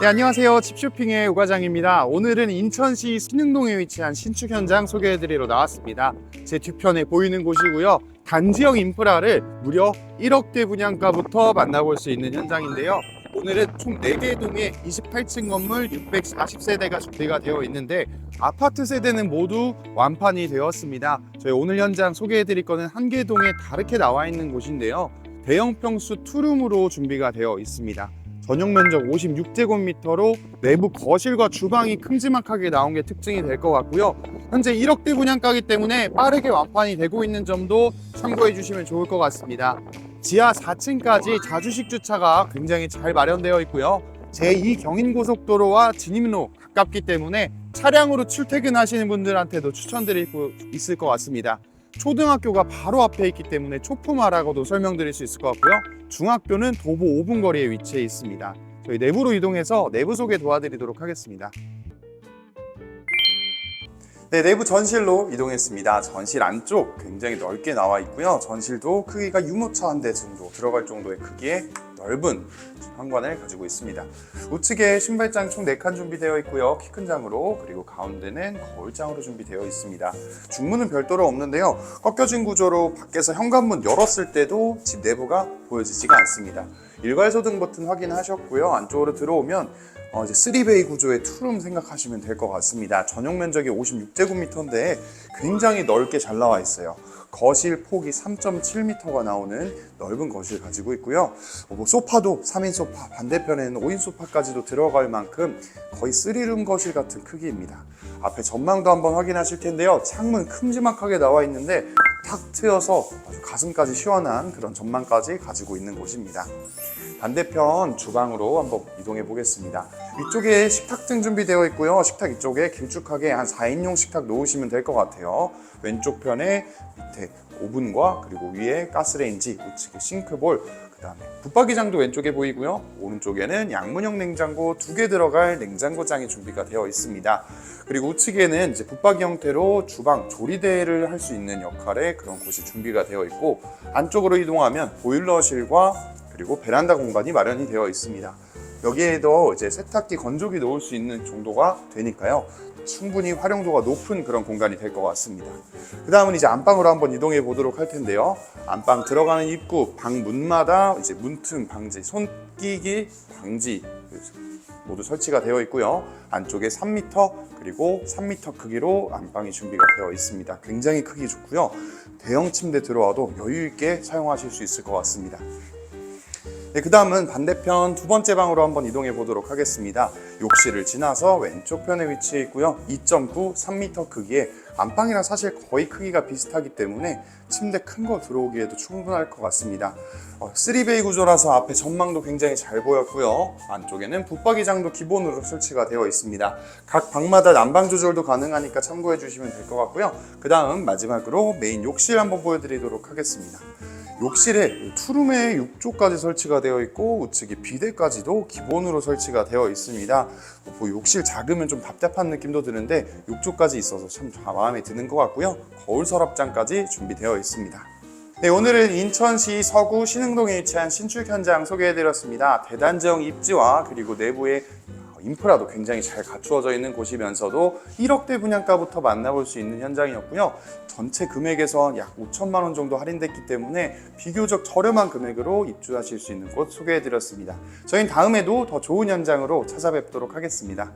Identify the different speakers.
Speaker 1: 네, 안녕하세요. 집쇼핑의 우과장입니다. 오늘은 인천시 신흥동에 위치한 신축 현장 소개해드리러 나왔습니다. 제 뒤편에 보이는 곳이고요. 단지형 인프라를 무려 1억대 분양가부터 만나볼 수 있는 현장인데요. 오늘은 총 4개 동에 28층 건물 640세대가 준비가 되어 있는데 아파트 세대는 모두 완판이 되었습니다. 저희 오늘 현장 소개해드릴 거는 한개 동에 다르게 나와 있는 곳인데요. 대형 평수 투룸으로 준비가 되어 있습니다. 전용 면적 56제곱미터로 내부 거실과 주방이 큼지막하게 나온 게 특징이 될 것 같고요. 현재 1억대 분양가기 때문에 빠르게 완판이 되고 있는 점도 참고해 주시면 좋을 것 같습니다. 지하 4층까지 자주식 주차가 굉장히 잘 마련되어 있고요. 제2 경인고속도로와 진입로 가깝기 때문에 차량으로 출퇴근하시는 분들한테도 추천드릴 수 있을 것 같습니다. 초등학교가 바로 앞에 있기 때문에 초품화라고도 설명드릴 수 있을 것 같고요. 중학교는 도보 5분 거리에 위치해 있습니다. 저희 내부로 이동해서 내부 소개 도와드리도록 하겠습니다. 네, 내부 전실로 이동했습니다. 전실 안쪽 굉장히 넓게 나와 있고요. 전실도 크기가 유모차 한 대 정도 들어갈 정도의 크기의 넓은 현관을 가지고 있습니다. 우측에 신발장 총 4칸 준비되어 있고요. 키 큰 장으로 그리고 가운데는 거울장으로 준비되어 있습니다. 중문은 별도로 없는데요. 꺾여진 구조로 밖에서 현관문 열었을 때도 집 내부가 보여지지가 않습니다. 일괄 소등 버튼 확인하셨고요. 안쪽으로 들어오면 어, 이제 3베이 구조의 투룸 생각하시면 될 것 같습니다. 전용 면적이 56제곱미터인데 굉장히 넓게 잘 나와 있어요. 거실 폭이 3.7m가 나오는 넓은 거실 가지고 있고요. 어, 뭐 소파도 3인 소파, 반대편에는 5인 소파까지도 들어갈 만큼 거의 3룸 거실 같은 크기입니다. 앞에 전망도 한번 확인하실 텐데요. 창문 큼지막하게 나와 있는데 탁 트여서 아주 가슴까지 시원한 그런 전망까지 가지고 있는 곳입니다. 반대편 주방으로 한번 이동해 보겠습니다. 위쪽에 식탁 등 준비되어 있고요. 식탁 이쪽에 길쭉하게 한 4인용 식탁 놓으시면 될 것 같아요. 왼쪽 편에 밑에 오븐과 그리고 위에 가스레인지, 우측에 싱크볼, 그 다음에 붙박이장도 왼쪽에 보이고요. 오른쪽에는 양문형 냉장고 두 개 들어갈 냉장고장이 준비가 되어 있습니다. 그리고 우측에는 이제 붙박이 형태로 주방 조리대를 할 수 있는 역할의 그런 곳이 준비가 되어 있고 안쪽으로 이동하면 보일러실과 그리고 베란다 공간이 마련이 되어 있습니다. 여기에도 이제 세탁기 건조기 놓을 수 있는 정도가 되니까요. 충분히 활용도가 높은 그런 공간이 될 것 같습니다. 그 다음은 이제 안방으로 한번 이동해 보도록 할 텐데요. 안방 들어가는 입구, 방 문마다 이제 문틈 방지, 손 끼기 방지 모두 설치가 되어 있고요. 안쪽에 3m 그리고 3m 크기로 안방이 준비가 되어 있습니다. 굉장히 크기 좋고요. 대형 침대 들어와도 여유 있게 사용하실 수 있을 것 같습니다. 네, 그 다음은 반대편 두 번째 방으로 한번 이동해 보도록 하겠습니다. 욕실을 지나서 왼쪽 편에 위치해 있고요. 2.9, 3m 크기의 안방이랑 사실 거의 크기가 비슷하기 때문에 침대 큰 거 들어오기에도 충분할 것 같습니다. 어, 3베이 구조라서 앞에 전망도 굉장히 잘 보였고요. 안쪽에는 붙박이장도 기본으로 설치가 되어 있습니다. 각 방마다 난방 조절도 가능하니까 참고해 주시면 될 것 같고요. 그 다음 마지막으로 메인 욕실 한번 보여드리도록 하겠습니다. 욕실에 투룸에 6조까지 설치가 되어 있고 우측에 비대까지도 기본으로 설치가 되어 있습니다. 뭐 욕실 작으면 좀 답답한 느낌도 드는데 6조까지 있어서 참 마음에 드는 것 같고요. 거울 서랍장까지 준비되어 있습니다. 네, 오늘은 인천시 서구 신흥동에 위치한 신축 현장 소개해드렸습니다. 대단지형 입지와 그리고 내부의 인프라도 굉장히 잘 갖추어져 있는 곳이면서도 1억대 분양가부터 만나볼 수 있는 현장이었고요. 전체 금액에서 약 5천만 원 정도 할인됐기 때문에 비교적 저렴한 금액으로 입주하실 수 있는 곳 소개해드렸습니다. 저희는 다음에도 더 좋은 현장으로 찾아뵙도록 하겠습니다.